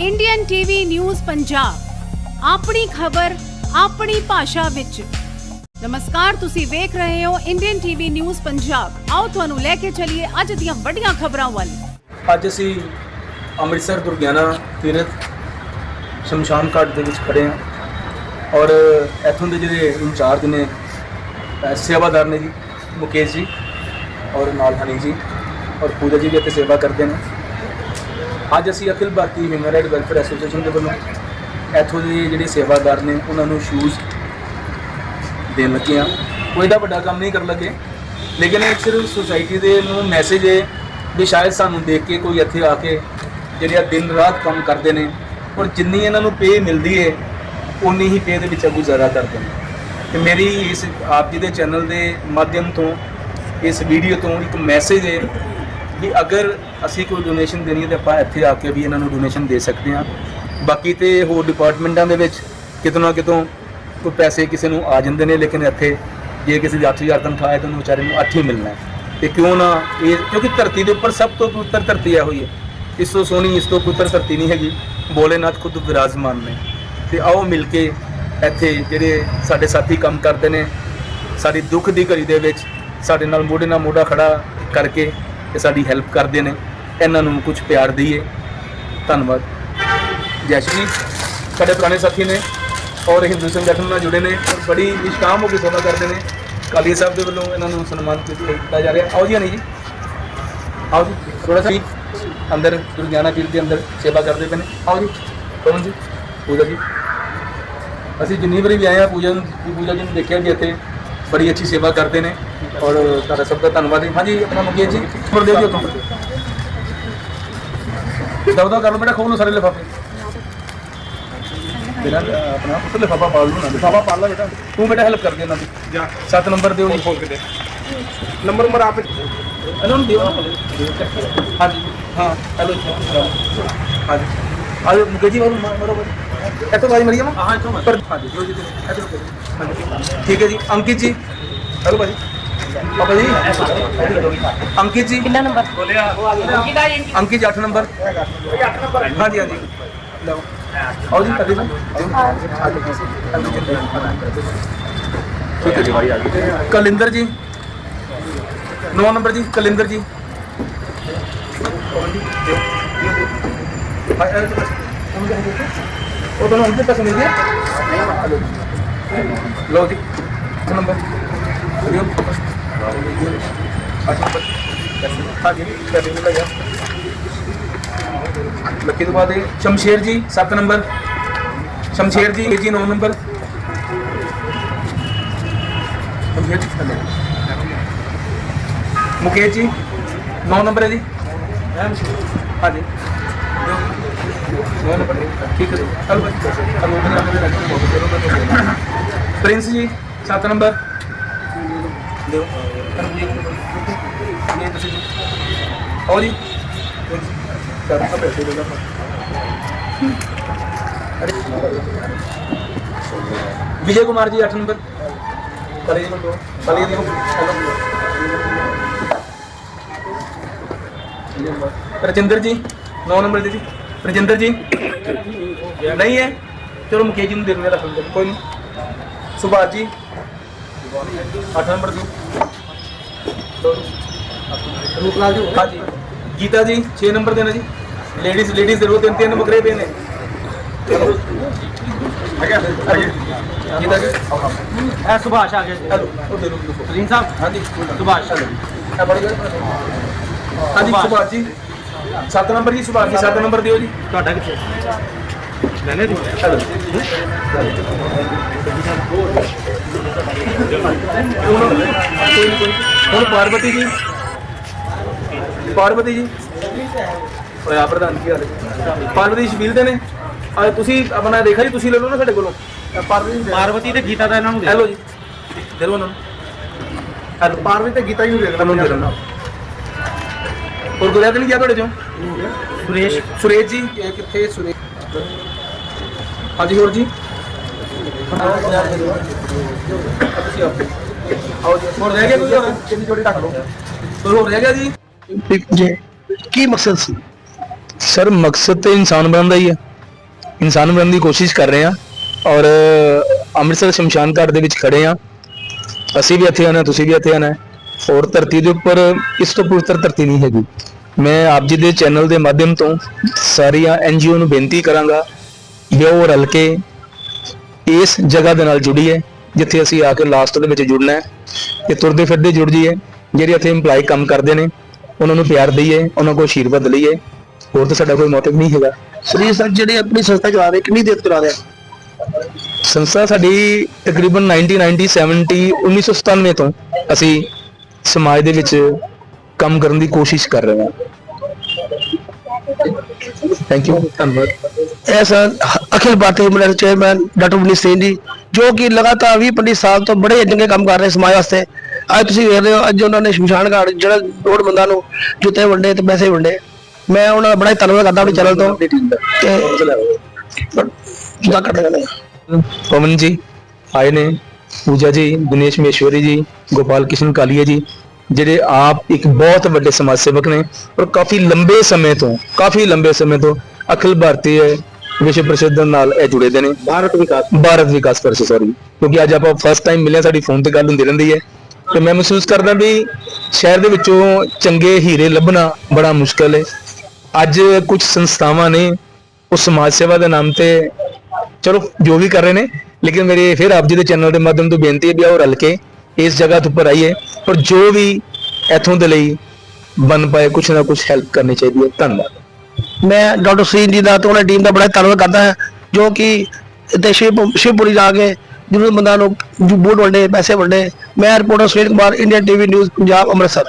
Indian TV news Punjab ਆਪਣੀ ਖਬਰ ਆਪਣੀ ਭਾਸ਼ਾ ਵਿੱਚ। ਨਮਸਕਾਰ ਤੁਸੀਂ ਵੇਖ ਰਹੇ ਹੋ ਇੰਡੀਅਨ ਟੀਵੀ ਨਿਊਜ਼ ਪੰਜਾਬ ਆਓ ਤੁਹਾਨੂੰ ਲੈ ਕੇ ਚੱਲੀਏ ਅੱਜ ਦੀਆਂ ਵੱਡੀਆਂ ਖਬਰਾਂ ਵੱਲ। ਅੱਜ ਅਸੀਂ ਅੰਮ੍ਰਿਤਸਰ ਦੁਰਗਿਆਨਾ ਤੀਰਥ ਸ਼ਮਸ਼ਾਨ ਘਾਟ ਦੇ ਵਿੱਚ ਖੜੇ ਹਾਂ। ਔਰ ਇੱਥੋਂ ਦੇ ਜਿਹੜੇ ਇੰਚਾਰਜ ਨੇ ਅ, ਸੇਵਾਦਾਰ ਨੇ ਜੀ ਮੁਕੇਸ਼ ਜੀ ਔਰ ਨਾਲ ਹਨੀ ਜੀ। ਔਰ ਪੂਜਾ ਜੀ ਵੀ ਇੱਥੇ ਸੇਵਾ ਕਰਦੇ ਨੇ। ਅੱਜ ਅਸੀਂ Akhil Bharatiya human right welfare association ਦੇ ਵੱਲੋਂ ਇੱਥੋਂ ਦੇ ਜਿਹੜੇ ਸੇਵਾਦਾਰ ਨੇ, ਉਹਨਾਂ ਨੂੰ ਸ਼ੂਜ਼ ਦੇਣ ਲੱਗੇ ਹਾਂ। ਕੋਈ ਦਾ ਵੱਡਾ ਕੰਮ ਨਹੀਂ ਕਰਨ ਲੱਗੇ। ਲੇਕਿਨ ਇਹ ਸਿਰਫ ਸੁਸਾਇਟੀ ਦੇ ਨੂੰ ਮੈਸੇਜ ਹੈ ਵੀ ਸ਼ਾਇਦ ਸਾਨੂੰ ਦੇਖ ਕੇ ਕੋਈ ਇੱਥੇ ਆ ਕੇ ਜਿਹੜੇ ਆ ਦਿਨ ਰਾਤ ਕੰਮ ਕਰਦੇ ਨੇ ਔਰ ਜਿੰਨੀ ਇਹਨਾਂ ਨੂੰ ਪੇ ਮਿਲਦੀ ਹੈ ਉਨੀ ਹੀ ਪੇ ਦੇ ਵਿੱਚ ਗੁਜ਼ਾਰਾ ਕਰਦੇ ਨੇ। ਤੇ ਮੇਰੀ ਇਸ ਆਪ ਜੀ ਦੇ ਚੈਨਲ ਦੇ ਮਾਧਿਅਮ ਤੋਂ, ਇਸ ਵੀਡੀਓ ਤੋਂ ਇੱਕ ਮੈਸੇਜ ਹੈ ਵੀ ਅਗਰ ਅਸੀਂ ਕੋਈ ਡੋਨੇਸ਼ਨ ਦੇਣੀ ਹੈ ਤਾਂ ਆਪਾਂ ਇੱਥੇ ਆ ਕੇ ਵੀ ਇਹਨਾਂ ਨੂੰ ਡੋਨੇਸ਼ਨ ਦੇ ਸਕਦੇ ਹਾਂ। ਬਾਕੀ ਤੇ ਹੋਰ ਡਿਪਾਰਟਮੈਂਟਾਂ ਦੇ ਵਿੱਚ ਕਿਤੋਂ ਨਾ ਕਿਤੋਂ ਕੋਈ ਪੈਸੇ ਕਿਸੇ ਨੂੰ ਆ ਜਾਂਦੇ ਨੇ, ਲੇਕਿਨ ਇੱਥੇ ਜੇ ਕਿਸੇ ਦੀ 8000 ਤਨਖਾਹ ਹੈ ਤਾਂ ਉਹਨੂੰ ਵਿਚਾਰੇ ਨੂੰ 8 ਹੀ ਮਿਲਣਾ ਹੈ। ਤੇ ਕਿਉਂ ਨਾ ਇਹ, ਕਿਉਂਕਿ ਧਰਤੀ ਦੇ ਉੱਪਰ ਸਭ ਤੋਂ ਪਵਿੱਤਰ ਧਰਤੀ ਹੈ ਹੋਈ ਹੈ। ਇਸ ਤੋਂ ਸੋਹਣੀ, ਇਸ ਤੋਂ ਪਵਿੱਤਰ ਧਰਤੀ ਨਹੀਂ ਹੈਗੀ। ਬੋਲੇਨਾਥ ਖੁਦ ਵਿਰਾਜਮਾਨ ਨੇ। ਤੇ ਆਓ ਮਿਲ ਕੇ ਇੱਥੇ ਜਿਹੜੇ ਸਾਡੇ ਸਾਥੀ ਕੰਮ ਕਰਦੇ ਨੇ, ਸਾਡੀ ਦੁੱਖ ਦੀ ਘੜੀ ਦੇ ਵਿੱਚ ਸਾਡੇ ਨਾਲ ਮੋਢੇ ਨਾਲ ਮੋਢਾ ਖੜਾ ਕਰਕੇ ਇਹ ਸਾਡੀ ਹੈਲਪ ਕਰਦੇ ਨੇ। ਇਹਨਾਂ ਨੂੰ ਕੁਝ ਪਿਆਰ ਦਈਏ। ਧੰਨਵਾਦ। ਜੈ ਸ਼੍ਰੀ ਸਾਡੇ ਪੁਰਾਣੇ ਸਾਥੀ ਨੇ ਔਰ ਹਿੰਦੂ ਸੰਗਠਨ ਨਾਲ ਜੁੜੇ ਨੇ ਔਰ ਬੜੀ ਨਿਸ਼ਕਾਮ ਹੋ ਕੇ ਸੇਵਾ ਕਰਦੇ ਨੇ। ਕਾਲੀ ਸਾਹਿਬ ਦੇ ਵੱਲੋਂ ਇਹਨਾਂ ਨੂੰ ਸਨਮਾਨਿਤ ਕੀਤਾ ਜਾ ਰਿਹਾ। ਆਓ ਜੀ ਨਹੀਂ ਜੀ। ਆਓ ਜੀ। ਥੋੜਾ ਸਾ ਅੰਦਰ ਦੁਰਗਿਆਨਾ ਪੀਰ ਦੇ ਅੰਦਰ ਸੇਵਾ ਕਰਦੇ ਪਏ ਨੇ। ਆਓ ਜੀ। ਕੌਣ ਜੀ? ਪੂਜਾ ਜੀ। ਅਸੀਂ ਜਿੰਨੀ ਵਾਰੀ ਵੀ ਆਏ ਆ ਪੂਜਾ ਨੂੰ ਪੂਜਾ ਜੀ ਨੂੰ ਦੇਖਿਆ ਵੀ ਇੱਥੇ ਬੜੀ ਅੱਛੀ ਸੇਵਾ ਕਰਦੇ ਨੇ। ਔਰ ਤੁਹਾਡਾ ਸਭ ਦਾ ਧੰਨਵਾਦ ਹੈ ਹਾਂਜੀ ਆਪਣਾ ਮੁਕੇਸ਼ ਜੀ ਖਬਰ ਦਿਓ ਜੀ ਉੱਥੋਂ ਦਵਦਾ ਕਰ ਲਓ ਬੇਟਾ ਖੋਲ ਲਓ ਸਾਰੇ ਲਿਫਾਫੇ ਮੇਰਾ ਅਹ, ਆਪਣਾ ਪੁੱਤ ਲਿਫਾਫਾ ਪਾ ਲਓ ਨਾ ਲਿਫਾਫਾ ਪਾ ਲਾ ਬੇਟਾ ਤੂੰ ਬੇਟਾ ਹੈਲਪ ਕਰ ਦੇ ਉਹਨਾਂ ਦੀ ਜਾ 7 ਨੰਬਰ ਦਿਓ ਜੀ ਖੋਲ ਕੇ ਦੇ ਨੰਬਰ ਨੰਬਰ ਆਪ ਇਹਨਾਂ ਨੂੰ ਦਿਓ ਹਾਂਜੀ ਹਾਂ ਹੈਲੋ ਹਾਂਜੀ ਆਜੋ ਮੁਕੇਸ਼ ਜੀ ਮਾਰੋ ਮਾਰੋ ਇੱਥੋਂ ਬਾਈ ਮਰੀਮ ਹਾਂ ਇੱਥੋਂ ਪਰ ਹਾਂਜੀ ਦਿਓ ਜੀ ਦਿਓ। ਇੱਧਰੋਂ ਕਰੋ। ਹਾਂਜੀ ਠੀਕ ਹੈ ਜੀ ਅੰਕਿਤ ਜੀ ਹੈਲੋ ਭਾਜੀ ਪਾਪਾ ਜੀ ਅੰਕਿਤ ਜੀ ਕਿੰਨਾ ਨੰਬਰ ਬੋਲਿਆ ਅੰਕਿਤ ਜੀ 8 ਨੰਬਰ 8 ਨੰਬਰ ਹਾਂਜੀ ਹਾਂਜੀ ਲਓ ਆਓ ਜੀ ਕਰਦੇ ਠੀਕ ਹੈ ਜੀ ਭਾਈ ਆ ਗਏ ਕਲਿੰਦਰ ਜੀ 9 ਨੰਬਰ ਜੀ ਕਲਿੰਦਰ ਜੀ ਉਹ ਤੁਹਾਨੂੰ ਅੰਦਰ ਤੱਕ ਮਿਲ ਲੱਕੀ ਤੋਂ ਬਾਅਦ ਸ਼ਮਸ਼ੇਰ ਜੀ 7 ਨੰਬਰ ਸ਼ਮਸ਼ੇਰ ਜੀ ਜੀ 9 ਨੰਬਰ ਮੁਕੇਸ਼ ਜੀ 9 ਨੰਬਰ ਹੈ ਜੀ ਹਾਂ ਜੀ ਨੌ ਨੰਬਰ ਹੈ ਜੀ। ਚਲੋ ਪ੍ਰਿੰਸ ਜੀ 7 ਨੰਬਰ ਦਿਓ। ਇਹ ਤੁਸੀਂ ਆਓ ਜੀ। ਕਰ ਪੈਸੇ ਦੇ ਦੋ ਵਿਜੇ ਕੁਮਾਰ ਜੀ 8 ਨੰਬਰ। ਕਲੇ ਜੀ ਦੋ। ਕਲੇ ਜੀ ਰਜਿੰਦਰ ਜੀ 9 ਨੰਬਰ ਦੇ ਜੀ ਰਜਿੰਦਰ ਜੀ, ਨਹੀਂ ਹੈ? ਚਲੋ ਮੁਕੇਸ਼ ਜੀ ਨੂੰ ਦੇ ਦਿੰਦੇ ਰੱਖ ਕੋਈ ਨਹੀਂ। ਸੁਭਾਸ਼ ਜੀ 8 ਨੰਬਰ ਦੀ ਲੇਡੀਜ਼ ਦੇ ਰੋ ਤਿੰਨ ਤਿੰਨ ਬੱਕਰੇ ਪਏ ਨੇ ਗੀਤਾ ਜੀ ਇਹ ਸੁਭਾਸ਼ ਆ ਗਿਆ ਹੈਲੋ ਉਹ ਦੇ ਰੋ ਸਲੀਮ ਸਾਹਿਬ ਹਾਂਜੀ ਸੁਭਾਸ਼ ਇਹ ਬੜੀ ਗੱਲ ਹਾਂਜੀ ਸੁਭਾਸ਼ ਜੀ 7 ਨੰਬਰ ਜੀ ਸੁਭਾਸ਼ ਜੀ 7 ਨੰਬਰ ਦਿਓ ਜੀ ਤੁਹਾਡਾ ਕਿੱਥੇ? ਲੈਣੇ ਜੀ ਹੈਲੋ ਹੁਣ ਕੋਈ ਨੀ, ਕੋਈ ਨੀ। ਹੁਣ ਪਾਰਵਤੀ ਜੀ। ਪਾਰਵਤੀ ਜੀ। ਓਏ ਆ ਪ੍ਰਧਾਨ ਕੀ ਹਾਲ ਹੈ? ਪਾਰਵਤੀ ਸ਼ਬੀਲ ਦੇ ਨੇ? ਆ ਤੁਸੀਂ ਆਪਣਾ ਦੇਖਿਆ ਜੀ ਤੁਸੀਂ ਲੈ ਲਓ ਨਾ ਸਾਡੇ ਕੋਲੋਂ। ਪਾਰਵਤੀ ਤੇ ਗੀਤਾ ਦਾ ਇਹਨਾਂ ਨੂੰ ਦੇ ਹੈਲੋ ਜੀ। ਦੇ ਲਓ ਉਹਨਾਂ ਨੂੰ। ਹੈਲੋ। ਪਾਰਵਤੀ ਤੇ ਗੀਤਾ ਜੀ ਨੂੰ ਦੇ ਦੇਣਾ ਦੇ ਦੇਣਾ ਹੋਰ ਗੁਰਿਆ ਤੇ ਨਹੀਂ ਗਿਆ ਤੁਹਾਡੇ ਚੋਂ? ਸੁਰੇਸ਼। ਸੁਰੇਸ਼ ਜੀ। ਕਿੱਥੇ ਸੁਰੇਸ਼? ਹਾਂਜੀ ਹੋਰ ਜੀ। ਤੁਸੀਂ ਆਪੇ ਆਓ ਜੀ। ਹੋਰ ਰਹਿ ਗਿਆ ਕੋਈ ਹੋਰ? ਕਿੰਨੀ ਜੋੜੀ ਰੱਖ ਲਓ। ਕੋਈ ਹੋਰ ਰਹਿ ਗਿਆ ਜੀ? ਜੀ। ਕੀ ਮਕਸਦ ਸੀ? ਸਰ, ਮਕਸਦ ਤੇ ਇਨਸਾਨ ਬਣਨ ਦਾ ਹੀ ਹੈ। ਇਨਸਾਨ ਬਣਨ ਦੀ ਕੋਸ਼ਿਸ਼ ਕਰ ਰਹੇ ਹਾਂ। ਔਰ ਅੰਮ੍ਰਿਤਸਰ ਸ਼ਮਸ਼ਾਨ ਘਾਟ ਦੇ ਵਿੱਚ ਖੜੇ ਹਾਂ। ਅਸੀਂ ਵੀ ਇੱਥੇ ਆਣਾ ਤੁਸੀਂ ਵੀ ਇੱਥੇ ਆਣਾ ਔਰ ਧਰਤੀ ਦੇ ਉੱਪਰ ਇਸ ਤੋਂ ਪਵਿੱਤਰ ਧਰਤੀ ਨਹੀਂ ਹੈਗੀ। ਮੈਂ ਆਪ ਜੀ ਦੇ ਚੈਨਲ ਦੇ ਮਾਧਿਅਮ ਤੋਂ ਸਾਰੀਆਂ ਐਨਜੀਓ ਨੂੰ ਬੇਨਤੀ ਕਰਾਂਗਾ ਵੀ ਉਹ ਰਲ ਕੇ ਇਸ ਜਗ੍ਹਾ ਦੇ ਨਾਲ ਜੁੜੀ ਹੈ ਜਿੱਥੇ ਅਸੀਂ ਆ ਕੇ ਲਾਸਟ ਦੇ ਵਿੱਚ ਜੁੜਨਾ ਹੈ ਤੇ ਤੁਰਦੇ ਫਿਰਦੇ ਜੁੜ ਜਾਈਏ ਜਿਹੜੇ ਇੱਥੇ EMPLOYE ਕੰਮ ਕਰਦੇ ਨੇ ਉਹਨਾਂ ਨੂੰ ਪਿਆਰ ਦਈਏ ਉਹਨਾਂ ਕੋਲ ਆਸ਼ੀਰਵਾਦ ਲਈਏ ਹੋਰ ਤਾਂ ਸਾਡਾ ਕੋਈ ਮੋਟਿਵ ਨਹੀਂ ਹੈਗਾ। ਸ੍ਰੀ ਸਰ ਜਿਹੜੇ ਆਪਣੀ ਸੰਸਥਾ ਚਲਾ ਰਹੇ ਕਿੰਨੀ ਦੇਰ ਚਲਾ ਰਹੇ? ਸੰਸਥਾ ਸਾਡੀ ਤਕਰੀਬਨ 1990 70 1997 ਤੋਂ ਅਸੀਂ ਸਮਾਜ ਦੇ ਵਿੱਚ ਕੰਮ ਕਰਨ ਦੀ ਕੋਸ਼ਿਸ਼ ਕਰ ਰਹੇ ਹਾਂ। ਥੈਂਕ ਯੂ ਧੰਨਵਾਦ। ਇਹ Akhil Bharatiya ambulance chairman doctor Manish Singh ji ਜੋ ਕਿ ਲਗਾਤਾਰ 20 25 ਸਾਲ ਤੋਂ ਬੜੇ ਚੰਗੇ ਕੰਮ ਕਰ ਰਹੇ ਸਮਾਜ ਵਾਸਤੇ। ਅੱਜ ਤੁਸੀਂ ਵੇਖ ਰਹੇ ਹੋ, ਅੱਜ ਉਹਨਾਂ ਨੇ ਸ਼ਮਸ਼ਾਨ ਘਾਟ ਜਿਹੜਾ ਲੋੜਵੰਦਾਂ ਨੂੰ ਜੁੱਤੇ ਵੰਡੇ ਤੇ ਪੈਸੇ ਵੰਡੇ। ਮੈਂ ਉਹਨਾਂ ਦਾ ਬੜਾ ਧੰਨਵਾਦ ਕਰਦਾ ਆਪਣੇ ਚੈਨਲ ਤੋਂ। ਤੇ ਜੁਦਾ ਕਰ ਰਹੇ ਪਵਨ ਜੀ, ਆਏ ਨੇ। ਪੂਜਾ ਜੀ, ਦਿਨੇਸ਼ ਮਹੇਸ਼ਵਰੀ ਜੀ, ਗੋਪਾਲ ਕ੍ਰਿਸ਼ਨ ਕਾਲੀਆ ਜੀ, ਜਿਹੜੇ ਆਪ ਇੱਕ ਬਹੁਤ ਵੱਡੇ ਸਮਾਜ ਸੇਵਕ ਨੇ ਔਰ ਕਾਫੀ ਲੰਬੇ ਸਮੇਂ ਤੋਂ, ਕਾਫੀ ਲੰਬੇ ਸਮੇਂ ਤੋਂ ਅਖਿਲ ਭਾਰਤੀ ਵਿਸ਼ਵ ਪ੍ਰਸਿੱਧ ਨਾਲ ਇਹ ਜੁੜੇ ਦੇ ਨੇ। ਭਾਰਤ ਵਿਕਾਸ ਭਾਰਤ ਵਿਕਾਸ ਪਰਿਸ਼ਦ ਸੌਰੀ ਕਿਉਂਕਿ ਅੱਜ ਆਪਾਂ ਫਸਟ ਟਾਈਮ ਮਿਲੇ ਸਾਡੀ ਫੋਨ ਤੇ ਗੱਲ ਹੁੰਦੀ ਰਹਿੰਦੀ ਹੈ। ਤੇ ਮੈਂ ਮਹਿਸੂਸ ਕਰਦਾ ਵੀ ਸ਼ਹਿਰ ਦੇ ਵਿੱਚੋਂ ਚੰਗੇ ਹੀਰੇ ਲੱਭਣਾ ਬੜਾ ਮੁਸ਼ਕਲ ਹੈ। ਅੱਜ ਕੁਝ ਸੰਸਥਾਵਾਂ ਨੇ ਉਹ ਸਮਾਜ ਸੇਵਾ ਦੇ ਨਾਮ ਤੇ ਚਲੋ ਜੋ ਵੀ ਕਰ ਰਹੇ ਨੇ ਲੇਕਿਨ ਮੇਰੇ ਫਿਰ ਆਪ ਜੀ ਦੇ ਚੈਨਲ ਦੇ ਮਾਧਿਅਮ ਤੋਂ ਬੇਨਤੀ ਹੈ ਵੀ ਆਓ ਰਲ ਕੇ ਇਸ ਜਗ੍ਹਾ ਤੋਂ ਉੱਪਰ ਆਈਏ। ਔਰ ਜੋ ਵੀ ਇਥੋਂ ਦੇ ਲਈ ਬਨ ਪਾਏ ਕੁਝ ਨਾ ਕੁਝ ਹੈਲਪ ਕਰਨੀ ਚਾਹੀਦੀ ਹੈ। ਧੰਨਵਾਦ। ਮੈਂ ਡਾਕਟਰ ਸਿੰਘ ਜੀ ਦਾ ਤੇ ਉਹਨਾਂ ਟੀਮ ਦਾ ਬੜਾ ਧੰਨਵਾਦ ਕਰਦਾ ਹਾਂ, ਜੋ ਕਿ ਇੱਥੇ ਸ਼ਿਵ ਸ਼ਿਵਪੁਰੀ ਜਾ ਕੇ ਜ਼ਰੂਰਤਮੰਦਾਂ ਨੂੰ ਬੂਟ ਵੰਡੇ ਪੈਸੇ ਵੰਡੇ। ਮੈਂ reporter Sunil Kumar, Indian TV news, Punjab, Amritsar.